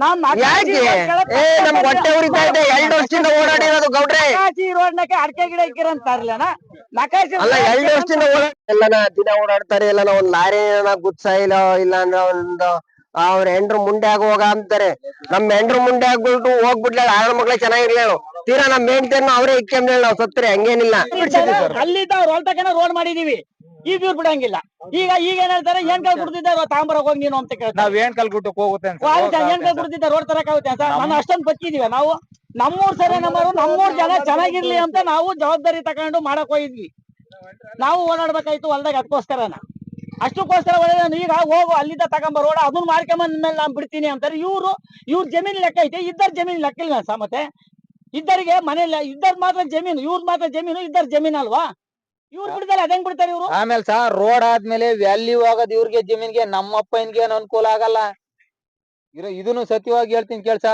ನಾನ್ ಯಾಕೆ? ಏ ನಮ್ ಹೊಟ್ಟೆ ಉರಿತಾ ಇದೆ. ಎರಡು ವರ್ಷದಿಂದ ಓಡಾಡಿರೋದು ಗೌಡ್ರೆ. ನಕಾಶಿ ರೋಡ್ನಕ್ಕೆ ಅಡಕೆ ಗಿಡ ಇಕ್ಕಿರಂತಾರಲ್ಲ ನಕಾಶಿ ಅಲ್ಲ ಎರಡು ವರ್ಷದಿಂದ ಓಡಾಡ ಎಲ್ಲನ ದಿನ ಓಡಾಡ್ತಾರೆ ಎಲ್ಲನ ಒಂದ್ ಲಾರಿ ಗುಡ್ಸ ಇಲ್ಲ ಇಲ್ಲ ಅಂದ್ರೆ ಒಂದು ಅವ್ರ ಹೆಂಡ್ರು ಮುಂಡೆ ಆಗ ಹೋಗ ಅಂತಾರೆ. ನಮ್ ಹೆಂಡ್ರು ಮುಂಡೆ ಆಗ್ಬಿಟ್ಟು ಹೋಗ್ಬಿಡ್ಲ ಆಳ ಮಕ್ಳೆ ಚೆನ್ನಾಗಿರ್ಲೇಳು ತೀರಾ ನಮ್ ಹೆಂಡ್ತಿಯನ್ನು ಅವರೇ ಇಕ್ಕಂದ್ರೆ ನಾವ್ ಸತ್ರೆ ಹಂಗೇನಿಲ್ಲ. ಅಲ್ಲಿದ್ದ ಅವ್ರ ರೋಡ್ ಮಾಡಿದೀವಿ. ಈಗ ಇವ್ರು ಬಿಡಂಗಿಲ್ಲ. ಈಗ ಈಗ ಏನ್ ಹೇಳ್ತಾರೆ? ಏನ್ ಕೈ ಬಿಡ್ತಿದ್ದಾರೆ ತಾಂಬರ ಹೋಗಿ ನೀನು ಅಂತ ಕೇಳ್ತಾರೆ. ನಾವ್ ಏನ್ ಕಲ್ಗುಟ್ಟಕ್ ಹೋಗುತ್ತೆ ಅಂತ. ಆಗುತ್ತೆ, ಏನ್ ರೋಡ್ ತರಕ್ ಆಗುತ್ತೆ ಅಂತ. ನಾನು ಅಷ್ಟೊಂದು ಬಚ್ಚಿದೀವಿ ನಾವು ನಮ್ಮೂರ್ ಸರಿ ನಮ್ಮೂರು ನಮ್ಮೂರ್ ಜನ ಚೆನ್ನಾಗಿರ್ಲಿ ಅಂತ ನಾವು ಜವಾಬ್ದಾರಿ ತಗೊಂಡು ಮಾಡಕ್ ಹೋಗಿದ್ವಿ. ನಾವು ಓಡಾಡ್ಬೇಕಾಯ್ತು ಹೊಲ್ದಾಗ ಅದಕ್ಕೋಸ್ಕರನ ಅಷ್ಟಕ್ಕೋಸ್ಕರ ಒಳ್ಳೆ ಈಗ ಹೋಗು ಅಲ್ಲಿದ್ದ ತಗೊಂಬರೋಡ ಅದನ್ನ ಮಾಡ್ಕೊಂಬಂದ ಮೇಲೆ ನಾನ್ ಬಿಡ್ತೀನಿ ಅಂತಾರೆ. ಇವ್ರು ಇವ್ರ ಜಮೀನ್ ಲೆಕ್ಕ ಐತೆ. ಇದ್ದಾರ ಜಮೀನ್ ಲೆಕ್ಕ ಇಲ್ಲ ಸಾ ಮತ್ತೆ. ಇದ್ದರಿಗೆ ಮನೇಲಿ ಇದ್ದರ್ ಮಾತ್ರ ಜಮೀನು ಇವ್ರ ಮಾತ್ರ ಜಮೀನು ಇದ್ದಾರ ಜಮೀನ್ ಅಲ್ವಾ? ಬಿಡ್ತಾರೆ ಇವ್ರು? ಆಮೇಲೆ ಸರ್ ರೋಡ್ ಆದ್ಮೇಲೆ ವ್ಯಾಲ್ಯೂ ಆಗೋದ್ ಇವ್ರಿಗೆ, ಜಮೀನ್ಗೆ ನಮ್ಮಪ್ಪನ್ಗೆ ಏನ್ ಅನುಕೂಲ ಆಗಲ್ಲ? ಇರೋ, ಇದನ್ನು ಸತ್ಯವಾಗಿ ಹೇಳ್ತೀನಿ ಕೇಳ್ಸ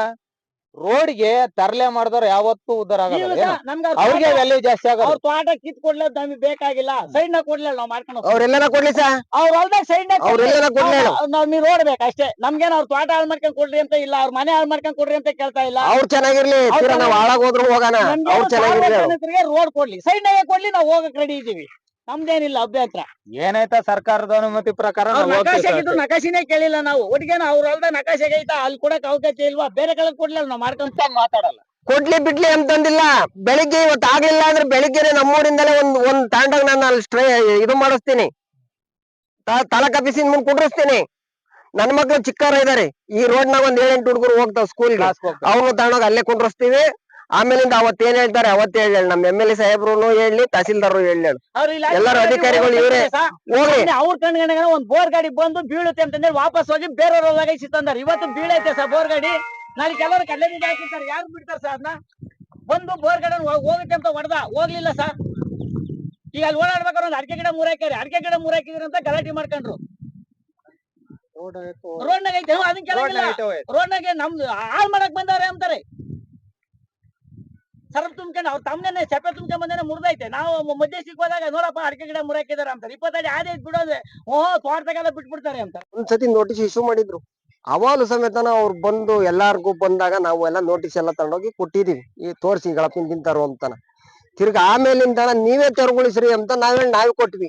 ರೋಡ್ಗೆ ತರಲೆ ಮಾಡಿದವ್ರು ಯಾವತ್ತೂ ಉದ್ದಾರ ಆಗೋದಿಲ್ಲ ಅವ್ರ್ ಅವ್ರಿಗೆ ವ್ಯಾಲ್ಯೂ ಜಾಸ್ತಿ ಅವ್ರ ಆಗೋದು ತೋಟ ಕಿತ್ ಕೊಡ್ಲದ್ ನಮಗೆ ಬೇಕಾಗಿಲ್ಲ ಸೈಡ್ ನಾಗ ಕೊಡ್ಲಿಲ್ಲ ನಾವ್ ಮಾಡ್ಕೊಂಡು ಅವ್ರೆಲ್ಲ ಕೊಡ್ಲಿ ಸಾ ಅವ್ರ ಹೊಲ್ದಾಗ ಸೈಡ್ ಕೊಡ್ಲಿ. ಹೇಳು. ನಾವ್ ನೀವು ನೋಡ್ಬೇಕು ಅಷ್ಟೇ. ನಮ್ಗೇನ್ ಅವ್ರ ತೋಟ ಹಾಳ್ ಮಾಡ್ಕೊಂಡ್ ಕೊಡ್ರಿ ಅಂತ ಇಲ್ಲ ಅವ್ರ ಮನೆ ಹಾಳ್ ಮಾಡ್ಕೊಂಡ್ ಕೊಡ್ರಿ ಅಂತ ಕೇಳ್ತಾ ಇಲ್ಲ. ಅವ್ರು ಚೆನ್ನಾಗಿರ್ಲಿ ನಾವ್ ಹಾಳಾಗ್ ಹೋದ್ರು ಹೋಗೋಣ. ಅವ್ರು ರೋಡ್ ಕೊಡ್ಲಿ ಸೈಡ್ ನಾಗೆ ಕೊಡ್ಲಿ. ನಾವು ಹೋಗಕ್ ರೆಡಿ ಇದೀವಿ. ನಮ್ದೇನಿಲ್ಲ ಅಭ್ಯಂತರ. ಏನೈತ ಸರ್ಕಾರದ ಅನುಮತಿ ಪ್ರಕಾರ ಅವ್ರ ನಾವ್ ಹೋಗ್ತೀವಿ ನಕಾಶೆ ಸರ್ ಆಗಿದ್ದು ನಕಾಶಿನೇ ಕೇಳಿಲ್ಲ ನಾವು. ಒಟ್ಟಿಗೆ ಅವ್ರ ಅಲ್ದ ನಕಾಶೆ ಐತಾ ಅಲ್ಲಿ ಕೊಡಕ್ ಅವಕಾಶ ಇಲ್ವಾ? ಬೇರೆ ಕಡೆ ಕೊಡ್ಲಿಲ್ಲ ನಾವ್ ಮಾಡ್ಕೊಂತ. ಮಾತಾಡಲ್ಲ. ಕೊಡ್ಲಿ ಬಿಡ್ಲಿ ಅಂತಂದಿಲ್ಲ ಬೆಳಿಗ್ಗೆ ಇವತ್ತು ಆಗ್ಲಿಲ್ಲ ಅಂದ್ರೆ ಬೆಳಿಗ್ಗೆ ನಮ್ಮೂರಿಂದಲೇ ಒಂದ್ ಒಂದ್ ತಾಂಡಾಗ ನಾನು ಅಲ್ಲಿ ಸ್ಟ್ರೈ ಇದು ಮಾಡಿಸ್ತೀನಿ. ತ- ತಾಲೂಕ್ ಆಫೀಸಿನ ಮುಂದ್ ಕುಂಡ್ರಿಸ್ತೀನಿ. ನನ್ ಮಕ್ಳು ಚಿಕ್ಕವ್ರ ಇದಾರೆ. ಈ ರೋಡ್ ನಾಗ ಒಂದ್ ಏಳೆಂಟು ಹುಡುಗರು ಹೋಗ್ತಾವ ಸ್ಕೂಲ್ ಕ್ಲಾಸ್ಗೆ ಹೋಗ್ತಾರೆ. ಅವ್ನು ತಗೊಂಡೋಗಿ ಅಲ್ಲೇ ಕುಂಡ್ರಿಸ್ತೀವಿ. ಆಮೇಲಿಂದ ಅವತ್ ಏನ್ ಹೇಳ್ತಾರೆ? ಅವತ್ತೇ ಹೇಳಿ ನಮ್ ಎಂ ಎಲ್ ಎ ಸಾಹೇಬ್ರು ಹೇಳಿ ತಹಸೀಲ್ದಾರ್ ಹೇಳಿ ಎಲ್ಲರೂ ಅಧಿಕಾರಿಗಳು ಇವರೇ. ನೋಡಿ ಅವ್ರ ಕಣ್ಗಣ ಒಂದ್ ಬೋರ್ ಗಾಡಿ ಬಂದು ಬೀಳುತ್ತೆ ಅಂತಂದ್ರೆ ವಾಪಸ್ ಹೋಗಿ ಬೇರೆಯವ್ರ ಸಿತ್ತಂದಾರ ಇವತ್ತು ಬೀಳೈತೆ ಸರ್ ಬೋರ್ ಗಾಡಿ. ನಾಳೆ ಕೆಲವರು ಕಲ್ಲೆ ಬೀಜ ಹಾಕಿರ್ತಾರೆ. ಯಾರು ಬಿಡ್ತಾರೆ ಸರ್ ಅದನ್ನ ಬಂದು ಬೋರ್ ಗಾಡಿ ಹೋಗುತ್ತೆ ಅಂತ ಹೊಡೆದ. ಹೋಗ್ಲಿಲ್ಲ ಸರ್. ಈಗ ಅಲ್ಲಿ ಓಡಾಡ್ಬೇಕಾದ್ರೆ ಒಂದು ಅಡಿಕೆ ಗಿಡ ಮೂರಾಕ್ಯಾರಿ ಅಡಿಕೆ ಗಿಡ ಮೂರಾಕಿದ್ರಿ ಅಂತ ಗಲಾಟೆ ಮಾಡ್ಕೊಂಡ್ರು. ರೋಡ್ನಾಗ ಐತೆ. ಅದನ್ನ ರೋಡ್ನಾಗೆ ನಮ್ದು ಹಾಳ್ ಮಾಡಕ್ ಬಂದವ್ರೆ ಅಂತಾರೆ. ಸರಪ್ ತುಂಬ್ಕೊಂಡು ಅವ್ರ ತಮ್ಮನೇ ಚಪೆ ತುಂಬ್ಕೊಂಡ್ ಬಂದೇನೆ ಮುರ್ದೈತೆ ನಾವು ಮಧ್ಯೆ ಸಿಕ್ಕೋದಾಗ ನೋಡಪ್ಪ ಅಡಿಕೆ ಗಿಡ ಮುರಾಕಿದಾರೆ ಅಂತಾರೆ ಇಪ್ಪತ್ತೈದು ಆದೇ ಅಂದ್ರೆ ಓಹೋ ತೋಟದಾಗೆಲ್ಲ ಬಿಟ್ಬಿಡ್ತಾರೆ ಅಂತ. ಒಂದ್ಸತಿ ನೋಟಿಸ್ ಇಶ್ಯೂ ಮಾಡಿದ್ರು. ಅವಾಲು ಸಮೇತನ ಅವ್ರು ಬಂದು ಎಲ್ಲಾರ್ಗೂ ಬಂದಾಗ ನಾವು ಎಲ್ಲ ನೋಟಿಸ್ ಎಲ್ಲ ತಗೊಂಡೋಗಿ ಕೊಟ್ಟಿದೀವಿ. ಈ ತೋರ್ಸಿ ಗಳಪಿನ ತಿಂತಾರು ಅಂತಾನ. ತಿರ್ಗ ಆಮೇಲಿಂದ ನೀವೇ ತೆರಗೊಳಿಸ್ರಿ ಅಂತ ನಾವೇಳಿ ನಾವೇ ಕೊಟ್ವಿ.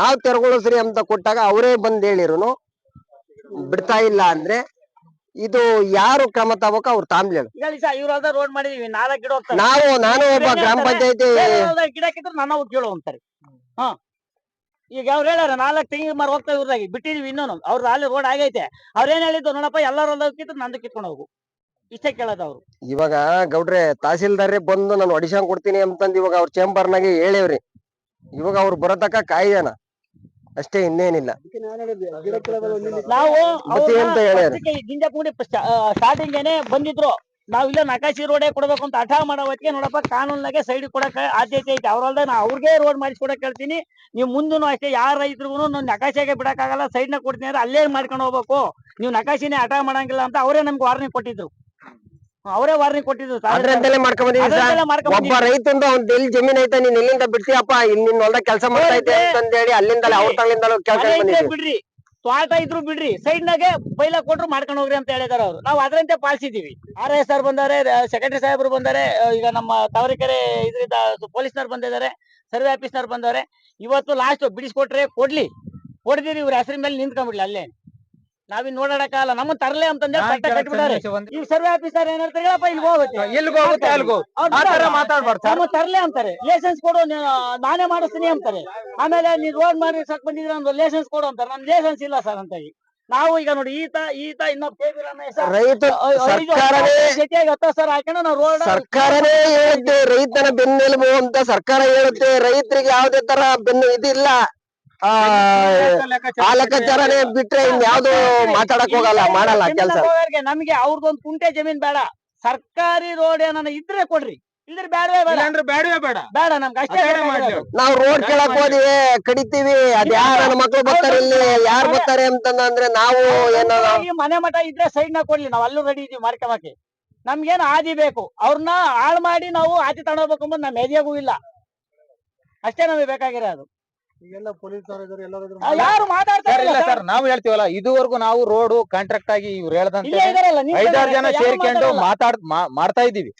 ನಾವ್ ತೆರಗೊಳಿಸ್ರಿ ಅಂತ ಕೊಟ್ಟಾಗ ಅವರೇ ಬಂದ್ ಹೇಳಿರುನು, ಬಿಡ್ತಾ ಇಲ್ಲ ಅಂದ್ರೆ ಇದು ಯಾರು ಕ್ರಮ ತಗೋಕ ಅವ್ರು ಸಹ ರೋಡ್ ಮಾಡಿದೀವಿ ನಾಲ್ಕು ಗಿಡ ಹೋಗ್ತಾರೆ ನಾವು ನಾನು ಒಬ್ಬ ಗ್ರಾಮ ಪಂಚಾಯತಿ ನನ್ನ ಕೇಳು ಅಂತಾರೆ. ಹಾ. ಈಗ ಅವ್ರು ಹೇಳ್ಯಾರ ನಾಲ್ಕು ತಿಂಗಳು ಮರ ಹೋಗ್ತಾ ಇವ್ರದಾಗಿ ಬಿಟ್ಟಿದೀವಿ ಇನ್ನೊಂದು ಅವ್ರ ಅಲ್ಲಿ ರೋಡ್ ಆಗೈತೆ. ಅವ್ರೇನ್ ಹೇಳಿದ್ರು ನೋಡಪ್ಪ ಎಲ್ಲರ ಕಿತ್ತು ನಂದು ಕಿತ್ಕೊಂಡು ಹೋಗು. ಇಷ್ಟೇ ಕೇಳದ ಅವ್ರು. ಇವಾಗ ಗೌಡ್ರೆ ತಹಸೀಲ್ದಾರೇ ಬಂದು ನಾನು ಒಡಿಶಾ ಕೊಡ್ತೀನಿ ಅಂತಂದ್ ಇವಾಗ ಅವ್ರ ಚೇಂಬರ್ನಾಗೆ ಹೇಳೇವ್ರಿ. ಇವಾಗ ಅವ್ರು ಬರತಕ್ಕ ಕಾಯ್ದೆನ ಅಷ್ಟೇ ಇನ್ನೇನಿಲ್ಲ. ನಾವು? ಗಿಂಜಪುಡಿ ಸ್ಟಾರ್ಟಿಂಗ್ ಏನೆ ಬಂದಿದ್ರು. ನಾವ್ ಇಲ್ಲ ನಕಾಶಿ ರೋಡೇ ಕೊಡ್ಬೇಕು ಅಂತ ಹಠ ಮಾಡೋ ಹೊತ್ತಿಗೆ ನೋಡಪ್ಪ ಕಾನೂನಾಗೆ ಸೈಡ್ ಕೊಡಕ್ ಆದ್ಯತೆ ಐತೆ. ಅವ್ರಲ್ದ ನಾ ಅವ್ರಿಗೆ ರೋಡ್ ಮಾಡಿಸ್ಕೊಡಕ್ ಹೇಳ್ತೀನಿ. ನೀವು ಮುಂದೂ ಅಷ್ಟೇ ಯಾರ ರೈತರಿಗೂ ನಾನು ನಕಾಶೆಗೆ ಬಿಡಕ್ಕಾಗಲ್ಲ ಸೈಡ್ನ ಕೊಡ್ತೀನಿ ಅಂದ್ರೆ ಅಲ್ಲೇ ಮಾಡ್ಕೊಂಡು ಹೋಗ್ಬೇಕು. ನೀವು ನಕಾಶಿನೇ ಹಠ ಮಾಡಂಗಿಲ್ಲ ಅಂತ ಅವರೇ ನಮ್ಗೆ ವಾರ್ನಿಂಗ್ ಕೊಟ್ಟಿದ್ರು. ಅವರೇ ವಾರ್ನಿಂಗ್ ಕೊಟ್ಟಿದ್ರು ಮಾಡ್ಕೊಂಡ್ ಒಬ್ಬ ರೈತಂದು ಅವ್ನ್ ಎಲ್ಲಿ ಜಮೀನ್ ಐತೆ ನೀನ್ ಎಲ್ಲಿಂದ ಬಿಡ್ತೀಯಪ್ಪ ನಿನ್ ಹೊಲ್ದಾಗ ಕೆಲಸ ಮಾಡ್ತಾ ಐತೆ ಅಂತಂದ್ ಹೇಳಿ ಅಲ್ಲಿಂದಲೇ ಅವ್ರ ತಗಳಿಂದಲೂ ಕೆಲಸ ಬಿಡ್ರಿ. ತ್ವಾಟ ಇದ್ರು ಬಿಡ್ರಿ. ಸೈಡ್ ನಾಗೆ ಬೈಲ ಕೊಟ್ರು ಮಾಡ್ಕೊಂಡು ಹೋಗ್ರಿ ಅಂತ ಹೇಳಿದಾರ ಅವ್ರು. ನಾವು ಅದರಂತೆ ಪಾಲಿಸಿದೀವಿ ಆರ್ ಎಸ್ ಆರ್ ಬಂದಾರೆ ಸೆಕ್ರೆಟರಿ ಸಾಹೇಬರು ಬಂದಾರೆ ಈಗ ನಮ್ಮ ತಾವರಿಕೆರೆ ಇದರಿಂದ ಪೊಲೀಸ್ನವ್ರು ಬಂದಿದ್ದಾರೆ ಸರ್ವೆ ಆಫೀಸ್ನವ್ರು ಬಂದವ್ರೆ ಇವತ್ತು ಲಾಸ್ಟ್ ಬಿಡಿಸ್ಕೊಟ್ರೆ ಕೊಡ್ಲಿ. ಕೊಡ್ದಿರಿ ಇವ್ರ ಹೆಸರಿನ ಮೇಲೆ ನಿಂತ್ಕೊಂಡ್ಬಿಡ್ಲಿ ಅಲ್ಲೇ ನಾವಿನ್ ನೋಡಾಡಕ್ಕಾಗಲ್ಲ ನಮ್ಮ ತರಲೆ ಅಂತಂದ್ರೆ ಕಟ್ಬಿಟ್ಟಾರೆ ಈ ಸರ್ವೆ ಆಫೀಸರ್ ಹೇಳಪ್ಪ ಇಲ್ಲಿ ಹೋಗುತ್ತೆ. ಎಲ್ಲಿಗೆ ಹೋಗುತ್ತೆ ಅಲ್ಲಿಗೆ ಆ ತರ ಬಿಡಲ್ಲ. ಮಾತಾಡ್ಬಾರ್ದು ಸರ್. ನಮ್ಮ ತರ್ಲೆ ಅಂತಾರೆ. ಲೈಸೆನ್ಸ್ ಕೊಡು ನಾನೇ ಮಾಡಿಸ್ತೀನಿ ಅಂತಾರೆ. ಆಮೇಲೆ ನೀವು ರೋಡ್ ಮಾಡಿ ಸಕ್ ಬಂದಿದ್ರ ಒಂದು ಲೈಸೆನ್ಸ್ ಕೊಡು ಅಂತಾರೆ. ನಮ್ ಲೈಸೆನ್ಸ್ ಇಲ್ಲ ಸರ್ ಅಂತ ಹೇಳಿ. ನಾವು ಈಗ ನೋಡಿ ಈತ ಈತ ಹಾಕೊಂಡು ನಾವು ರೋಡ್ ಸರ್ಕಾರನೇ ಹೇಳುತ್ತೆ ರೈತನ ಬೆನ್ನೆಲುಬು ಅಂತ ಸರ್ಕಾರ ಹೇಳುತ್ತೆ. ರೈತರಿಗೆ ಯಾವ್ದೇ ತರ ಬೆನ್ನು ಇದಿಲ್ಲ. ಆ ಲೆಕ್ಕಾಚಾರನೇ ಬಿಟ್ರೆ ಇನ್ ಯಾವ್ದು ಮಾತಾಡಕ್ ಹೋಗಲ್ಲ ಮಾಡಲ್ಲ ಕೆಲ್ಸ. ನಮ್ಗೆ ಅವ್ರದೊಂದು ಕುಂಟೆ ಜಮೀನ್ ಬೇಡ. ಸರ್ಕಾರಿ ರೋಡ್ ಏನಾನ ಇದ್ರೆ ಕೊಡ್ರಿ. ಇಲ್ದ್ರೆ ಬೇಡವೇ ಬೇಡ. ಅಂದ್ರೆ ಬೇಡವೇ ಬೇಡ. ಬೇಡ ನಮ್ಗೆ ಅಷ್ಟೇ ಮಾಡ್ಲಿ. ನಾವ್ ರೋಡ್ ಕೇಳಕ್ ಹೋದಿವಿ ಕಡಿತೀವಿ. ಅದ್ ಯಾರ ನನ್ನ ಮಕ್ಳು ಬರ್ತಾರೆ ಇಲ್ಲಿ ಯಾರು ಬರ್ತಾರೆ ಅಂತಂದ್ರೆ ನಾವು ಏನೋ ಮನೆ ಮಠ ಇದ್ರೆ ಸೈಡ್ನ ಕೊಡ್ಲಿ ನಾವ್ ಅಲ್ಲೂ ರೆಡಿ ಇದೀವಿ ಮಾಡ್ಕೊಳಕ್ಕೆ ನಮ್ಗೇನು ಆದಿ ಬೇಕು. ಅವ್ರನ್ನ ಹಾಳ್ ಮಾಡಿ ನಾವು ಆದಿ ತಗೋಬೇಕು ಅಂಬುದು ನಮ್ಮ ಏರಿಯಾಗೂ ಇಲ್ಲ. ಅಷ್ಟೇ ನಮಗೆ ಬೇಕಾಗಿರೋದು. ಈಗೆಲ್ಲ ಪೊಲೀಸ್ ಎಲ್ಲರೂ ಆ, ಯಾರು ಮಾತಾಡ್ತಾರೆ ಇಲ್ಲ ಸರ್ ನಾವು ಹೇಳ್ತೀವಲ್ಲ ಇದುವರೆಗೂ ನಾವು ರೋಡ್ ಕಾಂಟ್ರಾಕ್ಟ್ ಆಗಿ ಇವ್ರು ಹೇಳ್ದಂತೆ ಇಲ್ಲೇ ಇದಾರಲ್ಲ ನಿಮ್ ಕಡೆ ಐದಾರು ಜನ ಯಾರು ಸೇರ್ಕೊಂಡು ಮಾತಾಡಲ್ಲ. ಮಾತಾಡ್ ಮಾ- ಮಾಡ್ತಾ ಇದೀವಿ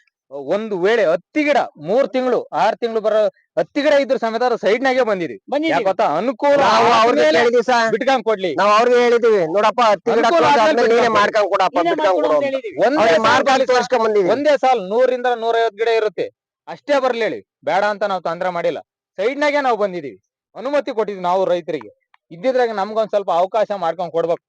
ಒಂದು ವೇಳೆ ಹತ್ತಿ ಗಿಡ ಮೂರ್ ತಿಂಗಳು ಆರ್ ತಿಂಗಳು ಬರೋ ಹತ್ತಿ ಗಿಡ ಇದ್ರ ಸಮೇತ ಸೈಡ್ ನಾಗೆ ಬಂದಿದ್ದೀವಿ. ಯಾಕೆ ಗೊತ್ತಾ? ಅನುಕೂಲ ನಾವು ಅವ್ರಿಗೆ ಆದ್ಮೇಲೆ ಹೇಳಿದ್ವಿ ಸರ್ ಬಿಟ್ಕೊಂಡ್ ಕೊಡ್ಲಿ. ನಾವ್ ಅವ್ರಿಗೆ ಹೇಳಿದೀವಿ ನೋಡಪ್ಪ ಹತ್ತಿ ಗಿಡ ಅನುಕೂಲ ಕೊಡ್ದು ಆದ್ಮೇಲೆ ಆದ್ಮೇಲೆ ನೀನೇ ಬಿಟ್ಕೊಂಡ್ ಮಾಡ್ಕೊಂಡ್ ಕೊಡಪ್ಪ ನೀನೇ ಬಿಟ್ಕೊಂಡ್ ಮಾಡ್ಕೊಡು ಕೊಡು ಅಂತ. ಅಂತ. ಹೇಳಿದ್ದೀವಿ. ಒಂದೇ ಅವ್ರಿಗೆ ಸಾಲ್ ಮಾಡ್ಕೊಂಡು. ತೋರ್ಸ್ಕೊಂಡ್ ಒಂದೇ ಸಾಲ್ ನೂರಿಂದ ನೂರೈವತ್ ಗಿಡ ಇರುತ್ತೆ. ಅಷ್ಟೇ ಬರ್ಲಿ ಹೇಳಿ. ಬೇಡ ಅಂತ ನಾವು ತೊಂದ್ರೆ ಮಾಡಿಲ್ಲ. ಸೈಡ್ ನಾಗೆ ನಾವು ಬಂದಿದೀವಿ ಅನುಮತಿ ಕೊಟ್ಟಿದ್ವಿ ನಾವು ರೈತರಿಗೆ. ಇದ್ದಿದ್ರಾಗ ನಮ್ಗೊಂದ್ ಸ್ವಲ್ಪ ಅವಕಾಶ ಮಾಡ್ಕೊಂಡ್ ಕೊಡ್ಬೇಕು.